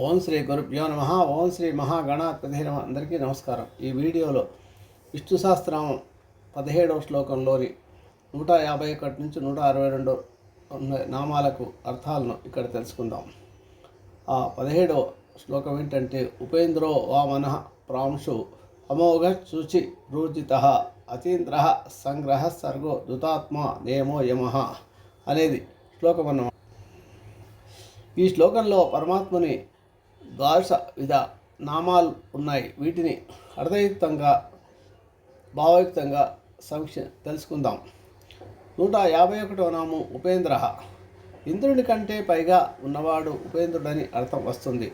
ఓం శ్రీ గురుభ్యో నమ. ఓం శ్రీ మహాగణాధిపతి నమ. అందరికీ నమస్కారం. ఈ వీడియోలో విష్ణు సహస్రనామం పదిహేడవ శ్లోకంలోని నూట యాభై ఒకటి నుంచి నూట అరవై రెండు నామాలకు అర్థాలను ఇక్కడ తెలుసుకుందాం. ఆ పదిహేడవ శ్లోకం ఏంటంటే ఉపేంద్రో వామన ప్రాంశు అమోఘ శుచి రూజిత అతీంద్ర సంగ్రహ సర్గో దుతాత్మ నేమో యమ అనేది శ్లోకం అన్నమాట ఈ శ్లోకంలో పరమాత్మని ద్వాదశ విధ నామాలు ఉన్నాయి. వీటిని అర్థయుక్తంగా భావయుక్తంగా సంక్ష తెలుసుకుందాం. నూట యాభై ఒకటో నామం ఉపేంద్ర. ఇంద్రుడి కంటే పైగా ఉన్నవాడు ఉపేంద్రుడని అర్థం వస్తుంది.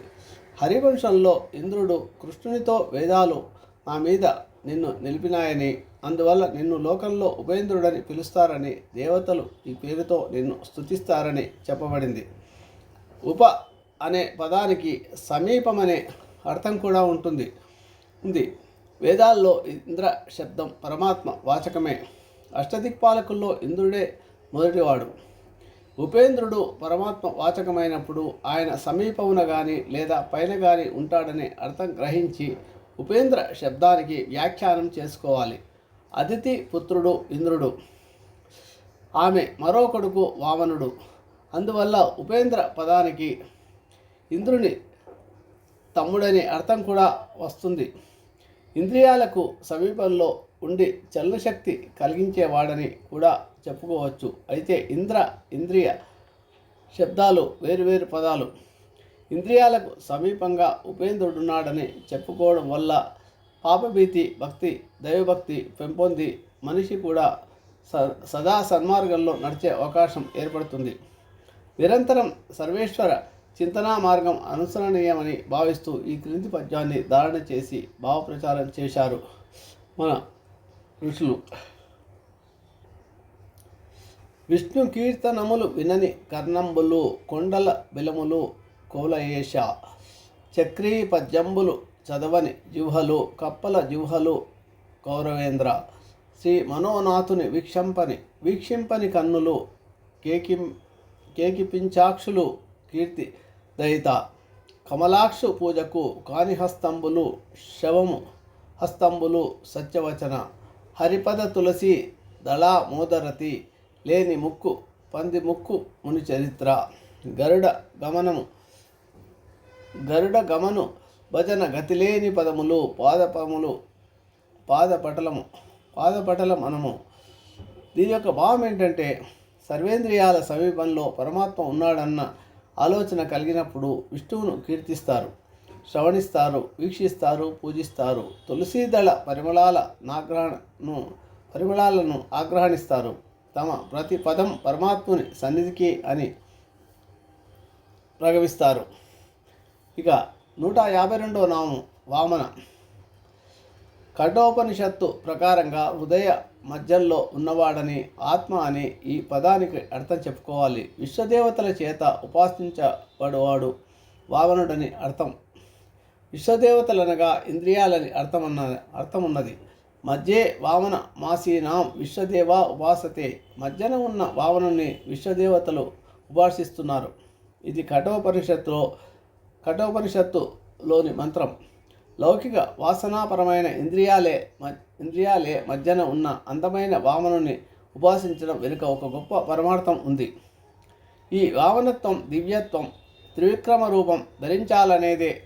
హరివంశంలో ఇంద్రుడు కృష్ణునితో వేదాలు నా మీద నిన్ను నిలిపినాయని అందువల్ల నిన్ను లోకంలో ఉపేంద్రుడని పిలుస్తారని దేవతలు ఈ పేరుతో నిన్ను స్థుతిస్తారని చెప్పబడింది. ఉప అనే పదానికి సమీపమనే అర్థం కూడా ఉంటుంది. ఉంది. వేదాల్లో ఇంద్ర శబ్దం పరమాత్మ వాచకమే. అష్టదిక్పాలకుల్లో ఇంద్రుడే మొదటివాడు. ఉపేంద్రుడు పరమాత్మ వాచకమైనప్పుడు ఆయన సమీపమున కానీ లేదా పైన కానీ ఉంటాడనే అర్థం గ్రహించి ఉపేంద్ర శబ్దానికి వ్యాఖ్యానం చేసుకోవాలి. అతిథి పుత్రుడు ఇంద్రుడు. ఆమె మరో కొడుకు వామనుడు. అందువల్ల ఉపేంద్ర పదానికి ఇంద్రుని తమ్ముడనే అర్థం కూడా వస్తుంది. ఇంద్రియాలకు సమీపంలో ఉండి చలనశక్తి కలిగించేవాడని కూడా చెప్పుకోవచ్చు. అయితే ఇంద్ర ఇంద్రియ శబ్దాలు వేరువేరు పదాలు. ఇంద్రియాలకు సమీపంగా ఉపేంద్రుడున్నాడని చెప్పుకోవడం వల్ల పాపభీతి భక్తి దైవభక్తి పెంపొంది మనిషి కూడా స సదా సన్మార్గంలో నడిచే అవకాశం ఏర్పడుతుంది. నిరంతరం సర్వేశ్వర చింతనా మార్గం అనుసరణీయమని భావిస్తూ ఈ క్రింది పద్యాన్ని ధారణ చేసి భావప్రచారం చేశారు మన ఋషులు. విష్ణు కీర్తనములు వినని కర్ణంబులు కొండల బిలములు కోలయేష చక్రీ పద్యంబులు చదవని జిహ్వలు కప్పల జిహ్వలు కౌరవేంద్ర శ్రీ మనోనాథుని వీక్షంపని వీక్షింపని కన్నులు కేకిం కేకిపించాక్షులు కీర్తి దయిత. కమలాక్షు పూజకు కానిహస్తంబులు శవము హస్తంబులు సత్యవచన హరిపద తులసి దళా మోదరతి లేని ముక్కు పంది ముక్కు ముని చరిత్ర. గరుడ గమనము గరుడ గమను భజన గతిలేని పదములు పాదపములు పాదపటలము పాదపటలం అనము దీని యొక్క భావం ఏంటంటే సర్వేంద్రియాల సమీపంలో పరమాత్మ ఉన్నాడన్న ఆలోచన కలిగినప్పుడు విష్ణువును కీర్తిస్తారు శ్రవణిస్తారు వీక్షిస్తారు పూజిస్తారు. తులసీదళ పరిమళాల నాగ్రహణను పరిమళాలను ఆగ్రహణిస్తారు. తమ ప్రతి పదం పరమాత్ముని సన్నిధికి అని ప్రగవిస్తారు ఇక నూట యాభై రెండవ నామం వామన. కఠోపనిషత్తు ప్రకారంగా హృదయ మధ్యలో ఉన్నవాడని ఆత్మ అని ఈ పదానికి అర్థం చెప్పుకోవాలి. విశ్వదేవతల చేత ఉపాసించబడువాడు వామనుడని అర్థం. విశ్వదేవతలనగా ఇంద్రియాలని అర్థమన్న అర్థమున్నది. మధ్యే వామన మాసీనాం విశ్వదేవ ఉపాసతే. మధ్యన ఉన్న వామనుని విశ్వదేవతలు ఉపాసిస్తున్నారు. ఇది కఠోపనిషత్తులో కఠోపనిషత్తులోని మంత్రం. లౌకిక వాసనాపరమైన ఇంద్రియాలే మ ఇంద్రియాలే మధ్యన ఉన్న అందమైన వామనుని ఉపాసించడం వెనుక ఒక గొప్ప పరమార్థం ఉంది. ఈ వామనత్వం దివ్యత్వం త్రివిక్రమ రూపం ధరించాలనేదే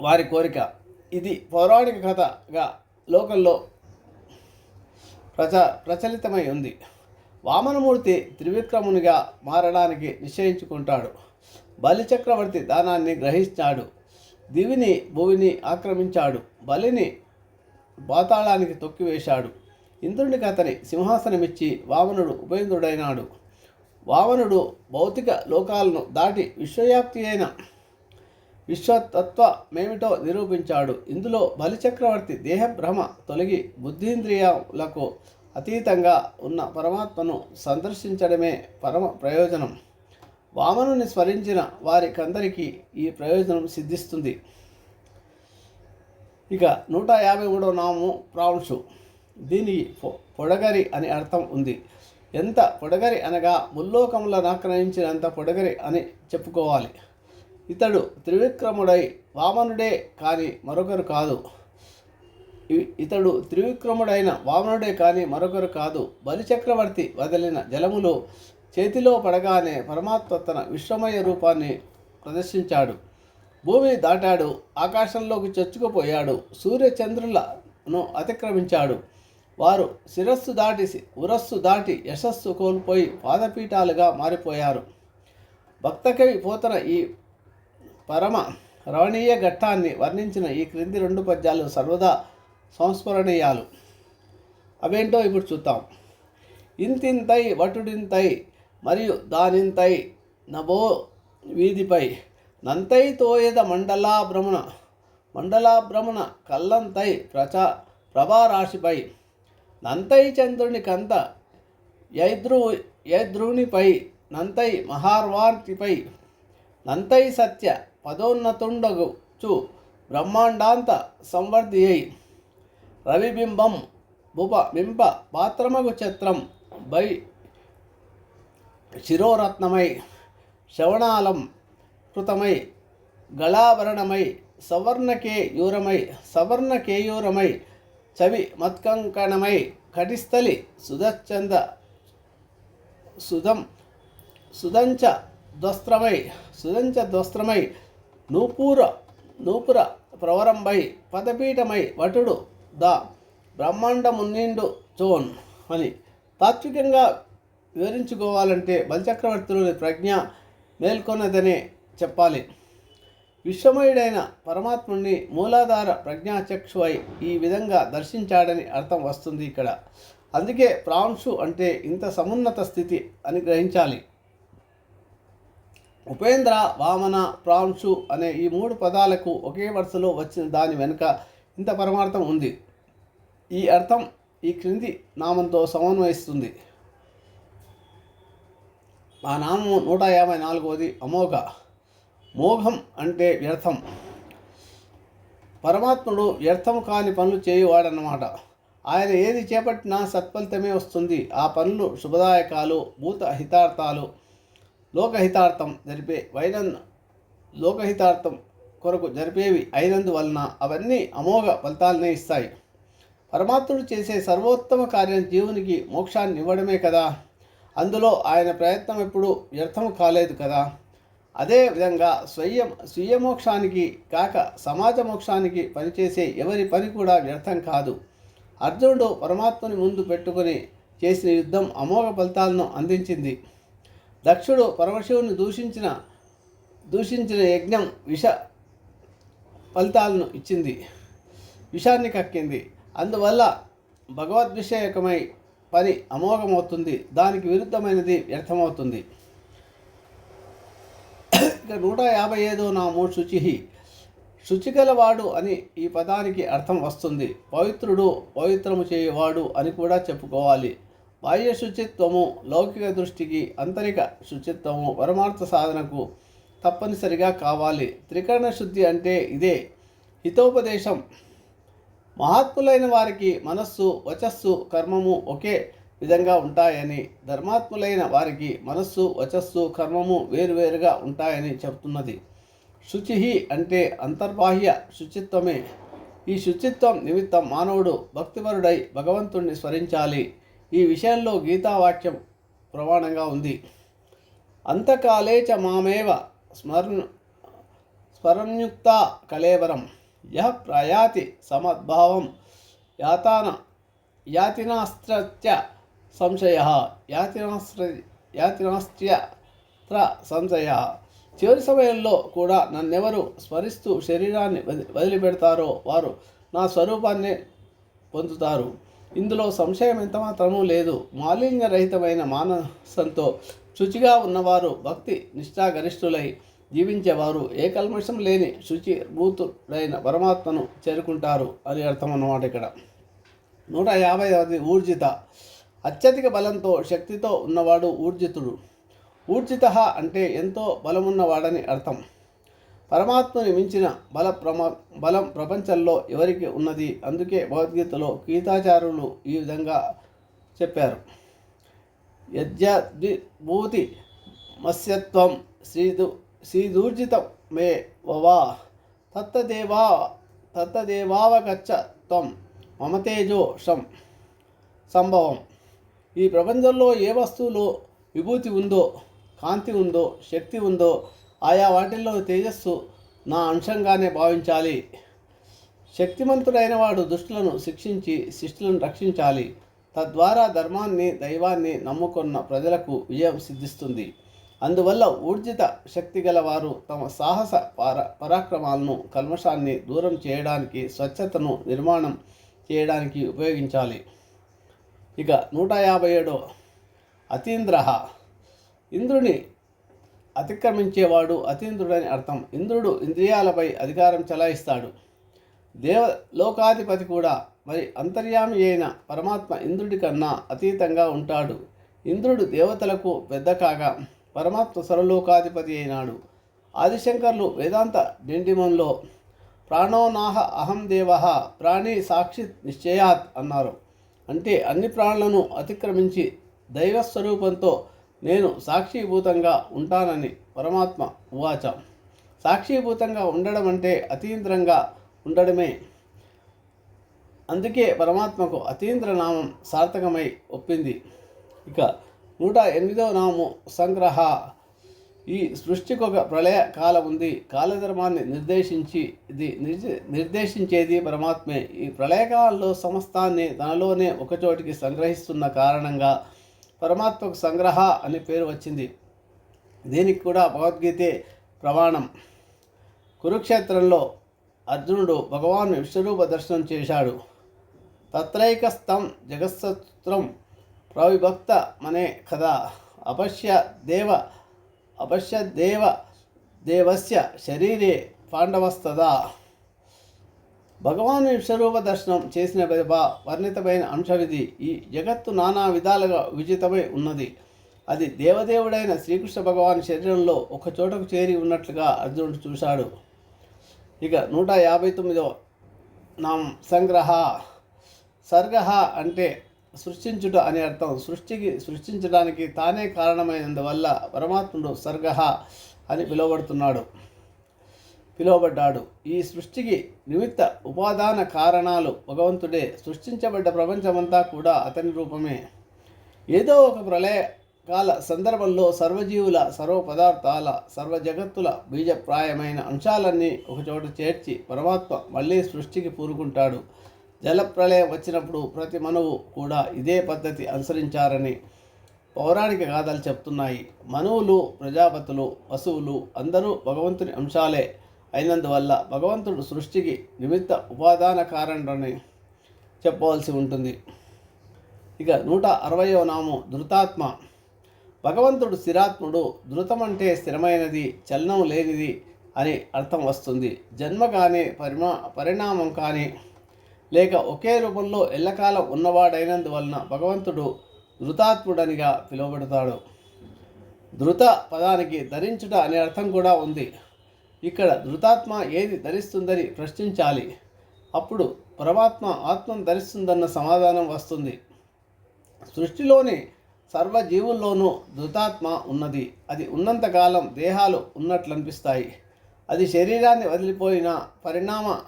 వారి కోరిక. ఇది పౌరాణిక కథగా లోకల్లో ప్రచ ప్రచలితమై ఉంది. వామనమూర్తి త్రివిక్రమునిగా మారడానికి నిశ్చయించుకుంటాడు. బలిచక్రవర్తి దానాన్ని గ్రహించాడు. దివిని భూమిని ఆక్రమించాడు. బలిని పాతాళానికి తొక్కివేశాడు. ఇంద్రునికి అతని సింహాసనమిచ్చి వామనుడు ఉపేంద్రుడైనాడు. వామనుడు భౌతిక లోకాలను దాటి విశ్వవ్యాప్తి అయిన విశ్వతత్వమేమిటో నిరూపించాడు. ఇందులో బలిచక్రవర్తి దేహభ్రమ తొలగి బుద్ధీంద్రియాలకు అతీతంగా ఉన్న పరమాత్మను సందర్శించడమే పరమ ప్రయోజనం. వామనుని స్మరించిన వారికందరికీ ఈ ప్రయోజనం సిద్ధిస్తుంది. ఇక నూట యాభై మూడవ నామము ప్రాంశు దీని పొ- పొడగరి అని అర్థం ఉంది. ఎంత పొడగరి అనగా ముల్లోకములను ఆక్రమించినంత పొడగరి అని చెప్పుకోవాలి. ఇతడు త్రివిక్రముడై వామనుడే కానీ మరొకరు కాదు. ఇతడు త్రివిక్రముడైన వామనుడే కానీ మరొకరు కాదు. బలిచక్రవర్తి వదిలిన జలములు చేతిలో పడగానే పరమాత్మ తన విశ్వమయ రూపాన్ని ప్రదర్శించాడు. భూమి దాటాడు ఆకాశంలోకి చొచ్చుకుపోయాడు సూర్యచంద్రులను అతిక్రమించాడు. వారు శిరస్సు దాటి ఉరస్సు దాటి యశస్సు కోల్పోయి పాదపీఠాలుగా మారిపోయారు. భక్తకవి పోతన ఈ పరమ రమణీయ ఘట్టాన్ని వర్ణించిన ఈ క్రింది రెండు పద్యాలు సర్వదా సంస్మరణీయాలు. అవేంటో ఇప్పుడు చూద్దాం. ఇంతింతై వటుడింతై మరియు దానింతై నభో వీధిపై నంతై తోయద మండలాభ్రమణ మండలాభ్రమణ కల్లంతై ప్రచా ప్రభారాశిపై నంతై చంద్రుని కంత యద్రు యద్రునిపై నంతై మహార్వాంతిపై నంతై సత్య పదోన్నతుండగు చు బ్రహ్మాండాంత సంవర్ధి అయి రవిబింబం భుప బింబ పాత్రమగు చిత్రం బై శిరోరత్నమై శవణాలం కృతమై గళాభరణమై సవర్ణకేయూరమై సవర్ణకేయూరమై చవి మత్కంకణమై కటిస్థలి సుధచ్చంద సుధం సుదంచ ధ్వస్త్రమై సుదంచ ధ్వస్త్రమై నూపూర నూపుర ప్రవరంబై పదపీఠమై వటుడు ద బ్రహ్మాండమున్నిండు చోన్ అని. తాత్వికంగా వివరించుకోవాలంటే బలిచక్రవర్తులని ప్రజ్ఞ మేల్కొన్నదనే చెప్పాలి. విశ్వమయుడైన పరమాత్ముని మూలాధార ప్రజ్ఞాచక్షు అయి ఈ విధంగా దర్శించాడని అర్థం వస్తుంది ఇక్కడ. అందుకే ప్రాంశు అంటే ఇంత సమున్నత స్థితి అని గ్రహించాలి. ఉపేంద్ర వామన ప్రాంశు అనే ఈ మూడు పదాలకు ఒకే వరుసలో వచ్చిన దాని వెనుక ఇంత పరమార్థం ఉంది. ఈ అర్థం ఈ క్రింది నామంతో సమన్వయిస్తుంది. ఆ నామము నూట యాభై నాలుగవది అమోఘ. మోఘం అంటే వ్యర్థం. పరమాత్ముడు వ్యర్థం కాని పనులు చేయువాడన్నమాట. ఆయన ఏది చేపట్టినా సత్ఫలితమే వస్తుంది. ఆ పనులు శుభదాయకాలు భూత హితార్థాలు లోకహితార్థం జరిపే వైరన్ లోకహితార్థం కొరకు జరిపేవి అయినందువలన అవన్నీ అమోఘ ఫలితాలనే ఇస్తాయి. పరమాత్ముడు చేసే సర్వోత్తమ కార్యం జీవునికి మోక్షాన్ని ఇవ్వడమే కదా. అందులో ఆయన ప్రయత్నం ఎప్పుడు వ్యర్థం కాలేదు కదా. అదే విధంగా స్వయం స్వీయ మోక్షానికి కాక సమాజ మోక్షానికి పనిచేసే ఎవరి పని కూడా వ్యర్థం కాదు. అర్జునుడు పరమాత్మని ముందు పెట్టుకొని చేసిన యుద్ధం అమోఘ ఫలితాలను అందించింది. దక్షుడు పరమశివుని దూషించిన దూషించిన యజ్ఞం విష ఫలితాలను ఇచ్చింది. విషాన్ని కక్కింది. అందువల్ల భగవద్విషయకమై పని అమోఘమవుతుంది దానికి విరుద్ధమైనది వ్యర్థమవుతుంది. ఇక నూట యాభై ఐదో నాము శుచి. శుచిగలవాడు అని ఈ పదానికి అర్థం వస్తుంది. పవిత్రుడు పవిత్రము చేయవాడు అని కూడా చెప్పుకోవాలి. బాహ్య శుచిత్వము లౌకిక దృష్టికి అంతరిక శుచిత్వము పరమార్థ సాధనకు తప్పనిసరిగా కావాలి. త్రికరణ శుద్ధి అంటే ఇదే. హితోపదేశం మహాత్ములైన వారికి మనస్సు వచస్సు కర్మము ఒకే విధంగా ఉంటాయని ధర్మాత్ములైన వారికి మనస్సు వచస్సు కర్మము వేరువేరుగా ఉంటాయని చెప్తున్నది శుచి అంటే అంతర్బాహ్య శుచిత్వమే. ఈ శుచిత్వం నిమిత్తం మానవుడు భక్తిపరుడై భగవంతుణ్ణి స్మరించాలి. ఈ విషయంలో గీతావాక్యం ప్రమాణంగా ఉంది. అంతకాలే చ మామేవ స్మరణ్ స్మరణ్యుక్త కలేవరం యః ప్రయాతి సమద్భావం యాతాన యాతినాస్త్రత్య సంశయ యాతినాస్త్ర యాతినాస్త్యత్ర సంశయ. చివరి సమయంలో కూడా నన్నెవరు స్మరిస్తూ శరీరాన్ని వది- వదిలిపెడతారో వారు నా స్వరూపాన్ని పొందుతారు. ఇందులో సంశయం ఎంత మాత్రమూ లేదు. మాలిన్యరహితమైన మానసంతో శుచిగా ఉన్నవారు భక్తి నిష్ఠాగరిష్ఠులై జీవించేవారు ఏ కల్మషం లేని శుచి భూతుడైన పరమాత్మను చేరుకుంటారు అని అర్థం అన్నమాట ఇక్కడ. నూట యాభై అది ఊర్జిత. అత్యధిక బలంతో శక్తితో ఉన్నవాడు ఊర్జితుడు. ఊర్జిత అంటే ఎంతో బలమున్నవాడని అర్థం. పరమాత్మని మించిన బల ప్రమ బలం ప్రపంచంలో ఎవరికి ఉన్నది? అందుకే భగవద్గీతలో గీతాచారులు ఈ విధంగా చెప్పారు. యజ్ఞూతి మత్స్యత్వం శ్రీదు శ్రీదూర్జితం మే వవా తత్తదేవా తత్తదేవావగచ్చ త్వం మమతేజో షం సంభవం. ఈ ప్రపంచంలో ఏ వస్తువులో విభూతి ఉందో కాంతి ఉందో శక్తి ఉందో ఆయా వాటిల్లో తేజస్సు నా అంశంగానే భావించాలి. శక్తిమంతుడైన వాడు దుష్టులను శిక్షించి శిష్టులను రక్షించాలి. తద్వారా ధర్మాన్ని దైవాన్ని నమ్ముకున్న ప్రజలకు విజయం సిద్ధిస్తుంది. అందువల్ల ఊర్జిత శక్తి గల వారు తమ సాహస పర పరాక్రమాలను కల్మషాన్ని దూరం చేయడానికి స్వచ్ఛతను నిర్మాణం చేయడానికి ఉపయోగించాలి. ఇక నూట యాభై ఏడో అతీంద్ర. ఇంద్రుని అతిక్రమించేవాడు అతీంద్రుడని అర్థం. ఇంద్రుడు ఇంద్రియాలపై అధికారం చెలాయిస్తాడు. దేవ లోకాధిపతి కూడా మరి అంతర్యామి అయిన పరమాత్మ ఇంద్రుడి కన్నా అతీతంగా ఉంటాడు. ఇంద్రుడు దేవతలకు పెద్ద కాగా పరమాత్మ సర్వలోకాధిపతి అయినాడు. ఆదిశంకర్లు వేదాంత డెండిమంలో ప్రాణోనాహ అహం దేవ ప్రాణి సాక్షి నిశ్చయాత్ అన్నారు. అంటే అన్ని ప్రాణులను అతిక్రమించి దైవ స్వరూపంతో నేను సాక్షిభూతంగా ఉంటానని పరమాత్మ ఉవాచ. సాక్షిభూతంగా ఉండడం అంటే అతీంద్రంగా ఉండడమే. అందుకే పరమాత్మకు అతీంద్ర నామం సార్థకమై ఒప్పింది. ఇక నూట ఎనిమిదవ నాము సంగ్రహ. ఈ సృష్టికి ఒక ప్రళయ కాలం ఉంది. కాలధర్మాన్ని నిర్దేశించి ఇది నిర్దేశించేది పరమాత్మే. ఈ ప్రళయకాలంలో సమస్తాన్ని తనలోనే ఒకచోటికి సంగ్రహిస్తున్న కారణంగా పరమాత్మకు సంగ్రహ అని పేరు వచ్చింది. దీనికి కూడా భగవద్గీతే ప్రమాణం. కురుక్షేత్రంలో అర్జునుడు భగవాన్ విశ్వరూప దర్శనం చేశాడు. తత్రైకస్తం జగత్సత్రం ప్రవిభక్త మనే కదా అపశ్య దేవ అపశ్య దేవ దేవస్య శరీరే పాండవస్తదా భగవాను విశ్వరూప దర్శనం చేసిన పిదప వర్ణితమైన అంశమిది ఈ జగత్తు నానా విధాలుగా విజితమై ఉన్నది. అది దేవదేవుడైన శ్రీకృష్ణ భగవాన్ శరీరంలో ఒక చోటకు చేరి ఉన్నట్లుగా అర్జునుడు చూశాడు. ఇక నూట యాభై తొమ్మిదో నాం సంగ్రహ సర్గ అంటే సృష్టించుట అనే అర్థం. సృష్టికి సృష్టించడానికి తానే కారణమైనందువల్ల పరమాత్ముడు సర్గ అని పిలువబడుతున్నాడు. పిలువబడ్డాడు. ఈ సృష్టికి నిమిత్త ఉపాదాన కారణాలు భగవంతుడే సృష్టించబడ్డ ప్రపంచమంతా కూడా అతని రూపమే. ఏదో ఒక ప్రళయకాల సందర్భంలో సర్వజీవుల సర్వ పదార్థాల సర్వ జగత్తుల బీజప్రాయమైన అంశాలన్నీ ఒకచోట చేర్చి పరమాత్మ మళ్ళీ సృష్టికి పూరుకుంటాడు జలప్రళయం వచ్చినప్పుడు ప్రతి మనువు కూడా ఇదే పద్ధతి అనుసరించారని పౌరాణిక గాథలు చెప్తున్నాయి. మనువులు ప్రజాపతులు పశువులు అందరూ భగవంతుని అంశాలే. అయినందువల్ల భగవంతుడు సృష్టికి నిమిత్త ఉపాదాన కారణని చెప్పవలసి ఉంటుంది. ఇక నూట అరవయో నామం ధృతాత్మ. భగవంతుడు స్థిరాత్ముడు ధృతం అంటే స్థిరమైనది చలనం లేనిది అని అర్థం వస్తుంది. జన్మ కానీ పరిమా పరిణామం కానీ లేక ఒకే రూపంలో ఎల్లకాలం ఉన్నవాడైనందువలన భగవంతుడు ధృతాత్ముడనిగా పిలువబడతాడు. ధృత పదానికి ధరించుట అనే అర్థం కూడా ఉంది. ఇక్కడ ధృతాత్మ ఏది ధరిస్తుందని ప్రశ్నించాలి. అప్పుడు పరమాత్మ ఆత్మను ధరిస్తుందన్న సమాధానం వస్తుంది. సృష్టిలోని సర్వజీవుల్లోనూ ధృతాత్మ ఉన్నది. అది ఉన్నంతకాలం దేహాలు ఉన్నట్లు అనిపిస్తాయి అది శరీరాన్ని వదిలిపోయిన పరిణామ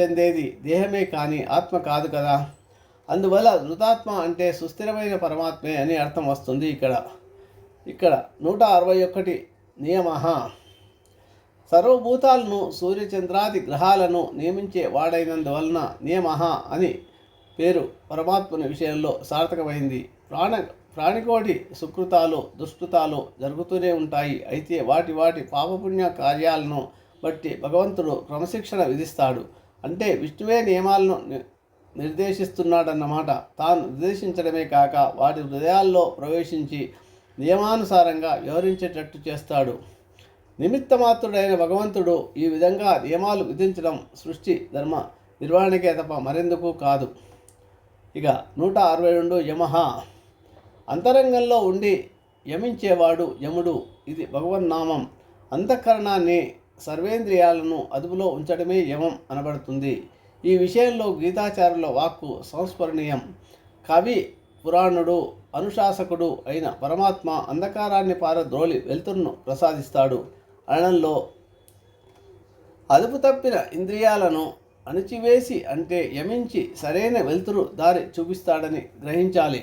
చెందేది. దేహమే కానీ ఆత్మ కాదు కదా. అందువల్ల ధృతాత్మ అంటే సుస్థిరమైన పరమాత్మే అని అర్థం వస్తుంది ఇక్కడ. ఇక్కడ నూట అరవై ఒకటి నియమ. సర్వభూతాలను సూర్యచంద్రాది గ్రహాలను నియమించే వాడైనందువలన నియమ అని పేరు పరమాత్మని విషయంలో సార్థకమైంది. ప్రాణ ప్రాణికోటి సుకృతాలు దుష్కృతాలు జరుగుతూనే ఉంటాయి. అయితే వాటి వాటి పాపపుణ్య కార్యాలను బట్టి భగవంతుడు క్రమశిక్షణ విధిస్తాడు. అంటే విష్ణువే నియమాలను ని- నిర్దేశిస్తున్నాడన్నమాట. తాను నిర్దేశించడమే కాక వాటి హృదయాల్లో ప్రవేశించి నియమానుసారంగా వ్యవహరించేటట్టు చేస్తాడు. నిమిత్తమాత్రుడైన భగవంతుడు ఈ విధంగా నియమాలు విధించడం సృష్టి ధర్మ నిర్వహణకే తప్ప మరెందుకు కాదు. ఇక నూట అరవై రెండు యమహ. అంతరంగంలో ఉండి యమించేవాడు యముడు. ఇది భగవన్నామం. అంతఃకరణాన్ని సర్వేంద్రియాలను అదుపులో ఉంచడమే యమం అనబడుతుంది. ఈ విషయంలో గీతాచార్యుల వాక్కు సంస్మరణీయం. కవి పురాణుడు అనుశాసకుడు అయిన పరమాత్మ అంధకారాన్ని పారద్రోలి వెలుతురును ప్రసాదిస్తాడు. అనడంలో అదుపు తప్పిన ఇంద్రియాలను అణిచివేసి అంటే యమించి సరైన వెలుతురు దారి చూపిస్తాడని గ్రహించాలి.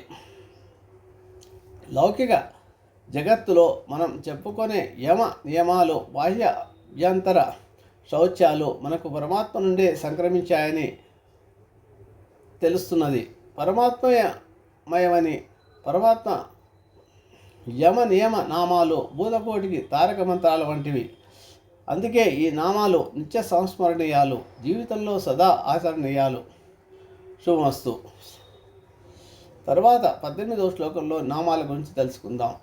లౌకిక జగత్తులో మనం చెప్పుకునే యమ నియమాలు బాహ్య అభ్యంతర శౌచ్యాలు మనకు పరమాత్మ నుండే సంక్రమించాయని తెలుస్తున్నది. పరమాత్మయమయమని పరమాత్మ యమ నియమ నామాలు భూతకోటికి తారక మంత్రాలు వంటివి. అందుకే ఈ నామాలు నిత్య సంస్మరణీయాలు జీవితంలో సదా ఆచరణీయాలు. శుభమస్తు. తర్వాత పద్దెనిమిదవ శ్లోకంలో నామాల గురించి తెలుసుకుందాం.